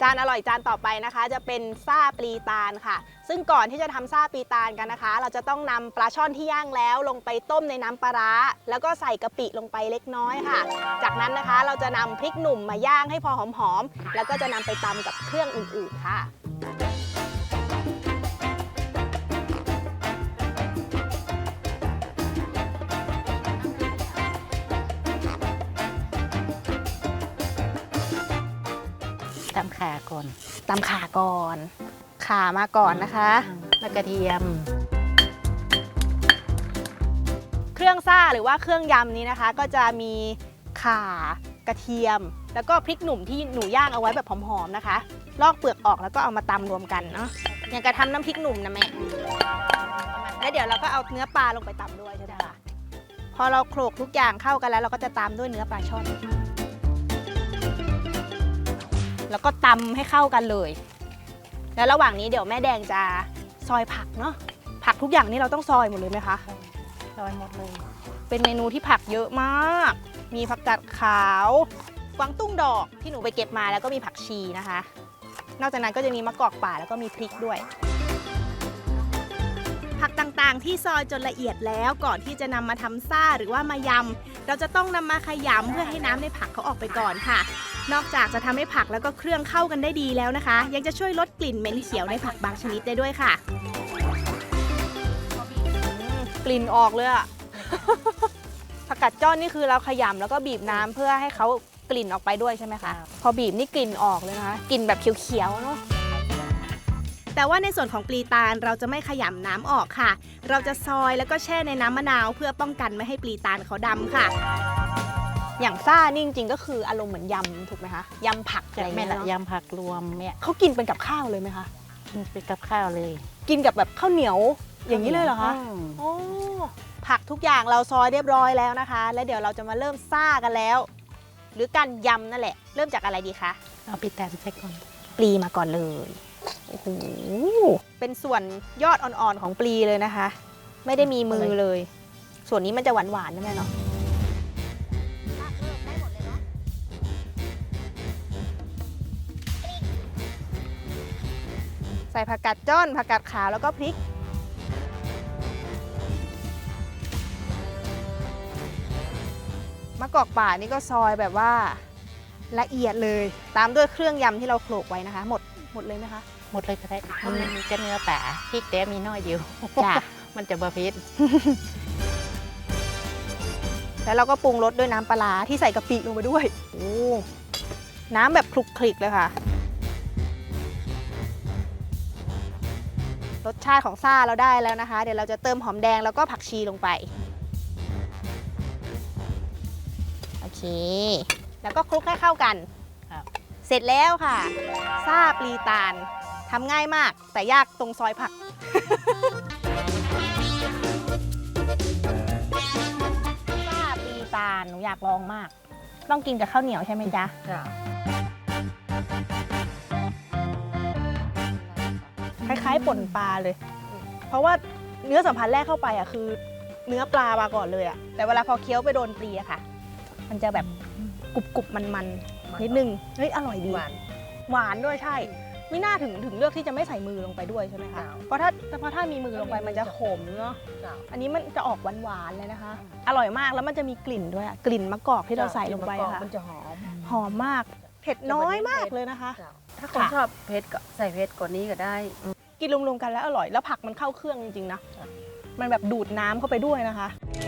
จานอร่อยจานต่อไปนะคะ จะเป็นซาปลีตาลค่ะ ซึ่งก่อนที่จะทำซ่าปลีตาลกันนะคะ เราจะต้องนำปลาช่อนที่ย่างแล้วลงไปต้มในน้ำปลาร้า แล้วก็ใส่กะปิลงไปเล็กน้อยค่ะ จากนั้นนะคะเราจะนำพริกหนุ่มมาย่างให้พอหอมๆแล้วก็จะนำไปตำกับเครื่องอื่นๆค่ะ ขาก่อนตำข่าก่อนข่ามาก่อนนะคะแล้วกระเทียม เครื่องซ่าหรือว่าเครื่องยำนี้นะคะ ก็จะมีข่ากระเทียม แล้วก็พริกหนุ่มที่หนูย่างเอาไว้แบบหอมๆนะคะ ลอกเปลือกออกแล้วก็เอามาตำรวมกันเนาะอย่างกระทำน้ำพริกหนุ่มนะแม่แล้วเดี๋ยวเราก็เอาเนื้อปลาลงไปตำด้วยใช่ไหมคะพอเราโขลกทุกอย่างเข้ากันแล้ว เราก็จะตามด้วยเนื้อปลาช่อน แล้วก็ตำให้เข้ากันเลย แล้วระหว่างนี้เดี๋ยวแม่แดงจะซอยผักเนาะผักทุกอย่างนี่เราต้องซอยหมดเลยไหมคะซอยหมดเลย เป็นเมนูที่ผักเยอะมาก มีผักกาดขาวกวางตุ้งดอกที่หนูไปเก็บมาแล้วก็มีผักชีนะคะ นอกจากนั้นก็จะมีมะกอกป่าแล้วก็มีพริกด้วย ผักต่างๆ ที่ซอยจนละเอียดแล้วก่อนที่จะนำมาทำซ่าหรือว่ามายำ เราจะต้องนำมาขยำเพื่อให้น้ำในผักเขาออกไปก่อนค่ะ นอกจากจะทำให้ผักแล้วก็เครื่องเข้ากันได้ดีแล้วนะคะ ยังจะช่วยลดกลิ่นเหม็นเขียวในผักบางชนิดได้ด้วยค่ะ กลิ่นออกเลยอะผักกัดจ้อนนี่คือเราขยำแล้วก็บีบน้ำเพื่อให้เขากลิ่นออกไปด้วยใช่ไหมคะ พอบีบนี่กลิ่นออกเลยนะคะ กลิ่นแบบเขียวๆเนาะ แต่ว่าในส่วนของปลีตาลเราจะไม่ขยำน้ำออกค่ะ เราจะซอยแล้วก็แช่ในน้ำมะนาว เพื่อป้องกันไม่ให้ปลีตาลเขาดำค่ะ อย่างซ่านี่จริงๆก็คืออารมณ์เหมือนยำถูกไหมคะยำผักอะไรจะอย่างแม่เงี้ยละเนาะยำผักรวมเนี่ยเขากินเป็นกับข้าวเลยไหมคะกินไปกับข้าวเลยกินกับแบบข้าวเหนียวอย่างนี้เลยเหรอคะมโอ้ผักทุกอย่างเราซอยเรียบร้อยแล้วนะคะ แล้วเดี๋ยวเราจะมาเริ่มซ่ากันแล้ว หรือการยำนั่นแหละ เริ่มจากอะไรดีคะเอาปีแตนใส่ก่อนปลีมาก่อนเลย โอ้โหเป็นส่วนยอดอ่อนๆของปลีเลยนะคะ ไม่ได้มีมือเลย ส่วนนี้มันจะหวานๆนะแม่เนาะใส่ผักกาดจ้อนผักกาดขาวแล้วก็พริกมะกอกป่านี่ก็ซอยแบบว่าละเอียดเลย ตามด้วยเครื่องยำที่เราโขลกไว้นะคะ หมดหมดเลยไหมคะ หมดเลยก็ได้เพราะมันมีจะเนื้อป่าพริกแต่มีน้อยเดียวจ้ะมันจะบะเพ็ดแล้วเราก็ปรุงรสด้วยน้ำปลาร้าที่ใส่กะปิลงไปด้วยโอ้น้ำแบบคลุกคลิกเลยค่ะ รสชาติของซ่าเราได้แล้วนะคะ เดี๋ยวเราจะเติมหอมแดงแล้วก็ผักชีลงไป โอเค แล้วก็คลุกให้เข้ากันครับเสร็จแล้วค่ะ ซ่าปลีตาล ทำง่ายมาก แต่ยากตรงซอยผักซ่าปลีตาลหนูอยากลองมาก ต้องกินกับข้าวเหนียวใช่ไหมจ๊ะคล้ายๆป่นปลาเลย เพราะว่าเนื้อสัมผัสแรกเข้าไปอะคือ เนื้อปลามาก่อนเลยอะ แต่เวลาพอเคี้ยวไปโดนปลีอะค่ะ มันจะแบบกรุบๆมันๆนิดนึง เฮ้ยอร่อยดี หวานหวานด้วยใช่ ไม่น่าถึงถึงเลือกที่จะไม่ใส่มือลงไปด้วยใช่ไหมคะจ้ะเพราะถ้าเพราะถ้ามีมือลงไปมันจะขมเนาะ อันนี้มันจะออกหวานๆเลยนะคะ อร่อยมากแล้วมันจะมีกลิ่นด้วยอะกลิ่นมะกอกที่เราใส่ลงไปอะค่ะ มันจะหอม หอมมาก เผ็ดน้อยมากเลยนะคะ ถ้าคนชอบเผ็ดก็ใส่เผ็ดกว่านี้ก็ได้ กินรวมๆกันแล้วอร่อยแล้วผักมันเข้าเครื่องจริงๆนะ มันแบบดูดน้ำเข้าไปด้วยนะคะอ